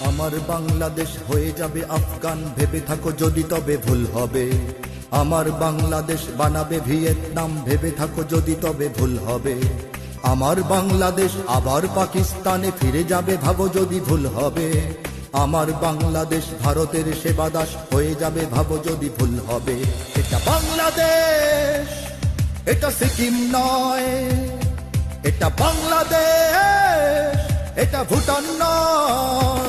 আমার বাংলাদেশ হয়ে যাবে আফগান। ভেবে থাকো যদি তবে ভুল হবে। আমার বাংলাদেশ বানাবে ভিয়েতনাম। ভেবে থাকো যদি তবে ভুল হবে। আমার বাংলাদেশ আবার পাকিস্তানে ফিরে যাবে, ভাবো যদি ভুল হবে। আমার বাংলাদেশ ভারতের সেবাদাস হয়ে যাবে, ভাবো যদি ভুল হবে। এটা বাংলাদেশ, এটা সিকিম নয়। এটা বাংলাদেশ, এটা ভুটান নয়।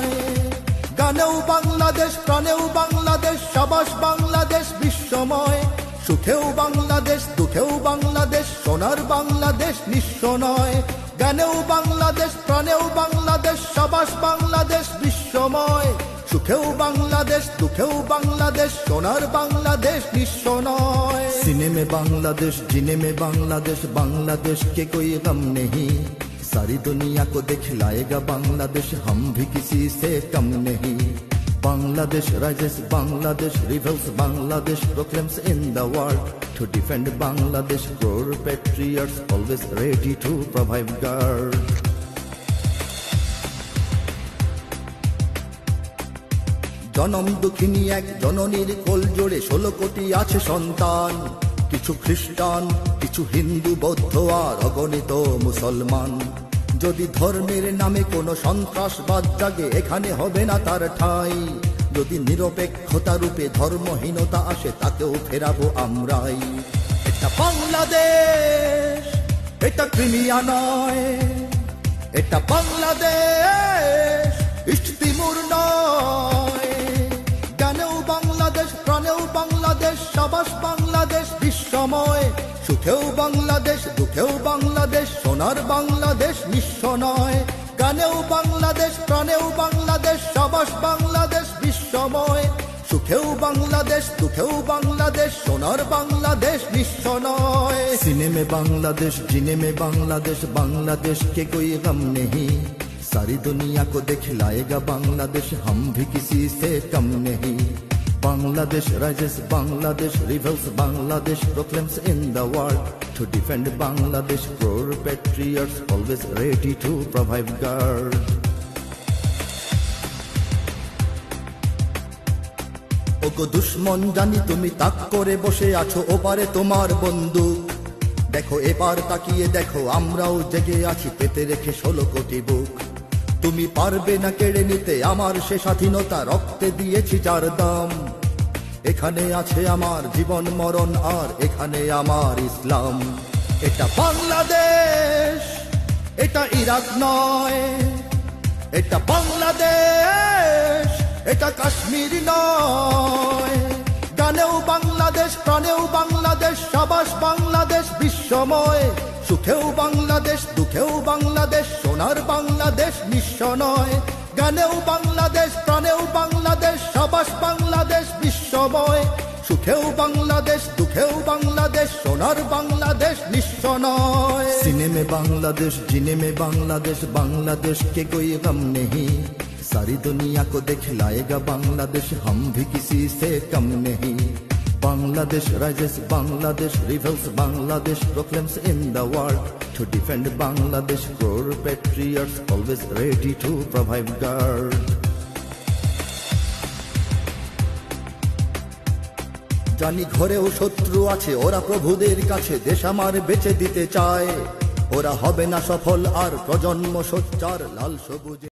বাংলাদেশ প্রাণেও বাংলাদেশ সবাস বাংলাদেশ বিশ্বময় সুখেও বাংলাদেশ দুঃখেও বাংলাদেশ সোনার বাংলাদেশ নিঃস্ব নয় গানেও বাংলাদেশ প্রাণেও বাংলাদেশ সবাস বাংলাদেশ বিশ্বময় সুখেও বাংলাদেশ দুঃখেও বাংলাদেশ সোনার বাংলাদেশ নিঃস্ব নয় সিনেমে बांग्लादेश जिने में बांग्लादेश बांग्लादेश के कोई गम नहीं सारी दुनिया को दिखलाएगा बांग्लादेश हम भी किसी से कम नहीं Bangladesh rises, Bangladesh revels, Bangladesh proclaims in the world to defend Bangladesh. Core patriots always ready to provide guard. জনম দুঃখিনী এক জননীর কোল জোড়ে ষোলো কোটি আছে সন্তান কিছু খ্রিস্টান কিছু হিন্দু বৌদ্ধ আর অগণিত মুসলমান যদি ধর্মের নামে কোনো সন্ত্রাসবাদ জাগে, এখানে হবে না তার ঠাই। যদি নিরপেক্ষতা রূপে ধর্মহীনতা আসে, তাকেও ফেরাবো আমরাই। এটা বাংলাদেশ, এটা ক্রিমিয়া নয়। এটা বাংলাদেশ, ইস্ট নয়। জ্ঞানেও বাংলাদেশ, প্রাণেও বাংলাদেশ, সবাস বাংলাদেশ, বিশ্বময়, সুখেও বাংলাদেশ। বাংলাদেশ সোনার বাংলাদেশ নিঃস্ব নয় গানেও বাংলাদেশ প্রাণেও বাংলাদেশ সবাস বাংলাদেশ বিশ্বময় সুখেও বাংলাদেশ দুঃখেও বাংলাদেশ সোনার বাংলাদেশ নিঃস্ব নয় সিনে में बांग्लादेश जिने में बांग्लादेश बांग्लादेश के कोई गम नहीं सारी दुनिया को दिखलाएगा बांग्लादेश हम भी किसी से कम नहीं Bangladesh rises Bangladesh reveals Bangladesh proclaims in the world to defend Bangladesh. Poor patriots always ready to provide guard. ওগো দুশ্মন, জানি তুমি তাক করে বসে আছো, ওপারে তোমার বন্ধু দেখো এবার তাকিয়ে দেখো, আমরাও জেগে আছি, পেতে রেখে ষোলো কোটি বুক তুমি পারবে না কেড়ে নিতে, আমার সে স্বাধীনতা রক্তে দিয়েছি যার দাম এখানে আছে আমার জীবন, মরণ আর এখানে আমার ইসলাম। এটা বাংলাদেশ, এটা ইরাক নয়, এটা বাংলাদেশ, এটা কাশ্মীর নয়। গানেও বাংলাদেশ, প্রাণেও বাংলাদেশ, সবাস বাংলাদেশ, বিশ্বময়। সুখেও বাংলাদেশ, দুঃখেও বাংলাদেশ, সোনার বাংলাদেশ, নিঃস্ব নয়। গানেও বাংলাদেশ প্রাণেও বাংলাদেশ সবাস বাংলাদেশ বিশ্বময় সুখেও বাংলাদেশ দুঃখেও বাংলাদেশ সোনার বাংলাদেশ নিঃস্ব নয় সিনে में बांग्लादेश जिने में बांग्लादेश बांग्लादेश के कोई गम नहीं सारी दुनिया को दिखलाएगा बांग्लादेश हम भी किसी से कम नहीं Bangladesh rises, Bangladesh revels, Bangladesh proclaims in the world to defend Bangladesh. Core patriots always ready to provide guard. জানি ঘরেও শত্রু আছে ওরা প্রভুদের কাছে দেশ আমার বেঁচে দিতে চায় ওরা হবে না সফল আর প্রজন্ম সোচ্চার লাল সবুজ